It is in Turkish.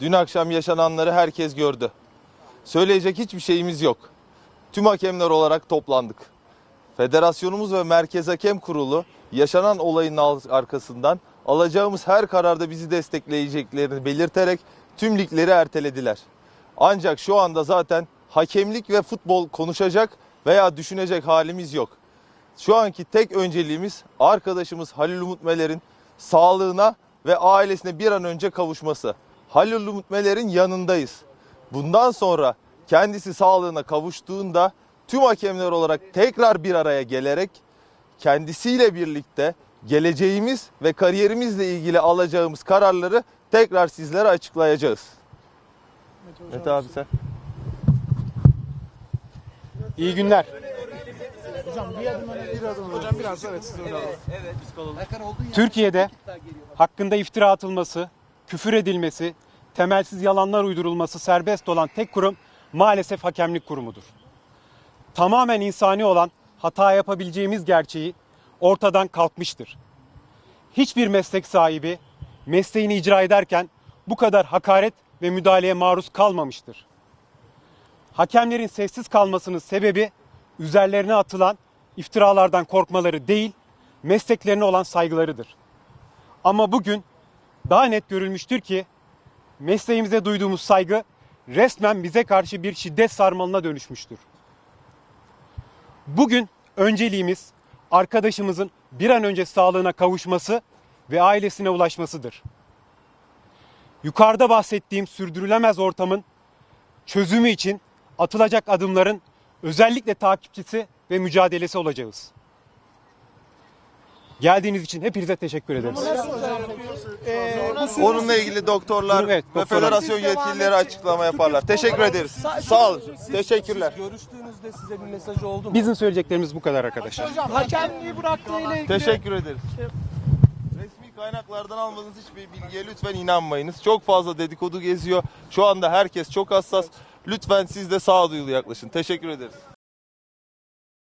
Dün akşam yaşananları herkes gördü. Söyleyecek hiçbir şeyimiz yok. Tüm hakemler olarak toplandık. Federasyonumuz ve Merkez Hakem Kurulu yaşanan olayın arkasından alacağımız her kararda bizi destekleyeceklerini belirterek tüm ligleri ertelediler. Ancak şu anda zaten hakemlik ve futbol konuşacak veya düşünecek halimiz yok. Şu anki tek önceliğimiz arkadaşımız Halil Umut Meler'in sağlığına ve ailesine bir an önce kavuşması. Halil Umut Meler'in yanındayız. Bundan sonra kendisi sağlığına kavuştuğunda tüm hakemler olarak tekrar bir araya gelerek kendisiyle birlikte geleceğimiz ve kariyerimizle ilgili alacağımız kararları tekrar sizlere açıklayacağız. Evet abi sen. İyi günler. Türkiye'de hakkında iftira atılması, küfür edilmesi, temelsiz yalanlar uydurulması serbest olan tek kurum maalesef hakemlik kurumudur. Tamamen insani olan hata yapabileceğimiz gerçeği ortadan kalkmıştır. Hiçbir meslek sahibi mesleğini icra ederken bu kadar hakaret ve müdahaleye maruz kalmamıştır. Hakemlerin sessiz kalmasının sebebi üzerlerine atılan iftiralardan korkmaları değil, mesleklerine olan saygılarıdır. Ama bugün daha net görülmüştür ki mesleğimize duyduğumuz saygı resmen bize karşı bir şiddet sarmalına dönüşmüştür. Bugün önceliğimiz arkadaşımızın bir an önce sağlığına kavuşması ve ailesine ulaşmasıdır. Yukarıda bahsettiğim sürdürülemez ortamın çözümü için atılacak adımların özellikle takipçisi ve mücadelesi olacağız. Geldiğiniz için hepinize teşekkür ederiz. Onunla ilgili doktorlar Evet, ve doktorlar. federasyon yetkilileri açıklama yaparlar. Teşekkür ederiz. Sağ olun. Teşekkürler. Görüştüğünüzde size bir mesajı oldu mu? Bizim söyleyeceklerimiz bu kadar arkadaşlar. Hocam hakemliği bıraktığıyla ilgili Teşekkür ederiz. Resmi kaynaklardan almadığınız hiçbir bilgiye lütfen inanmayınız. Çok fazla dedikodu geziyor. Şu anda herkes çok hassas. Lütfen siz de sağduyulu yaklaşın. Teşekkür ederiz.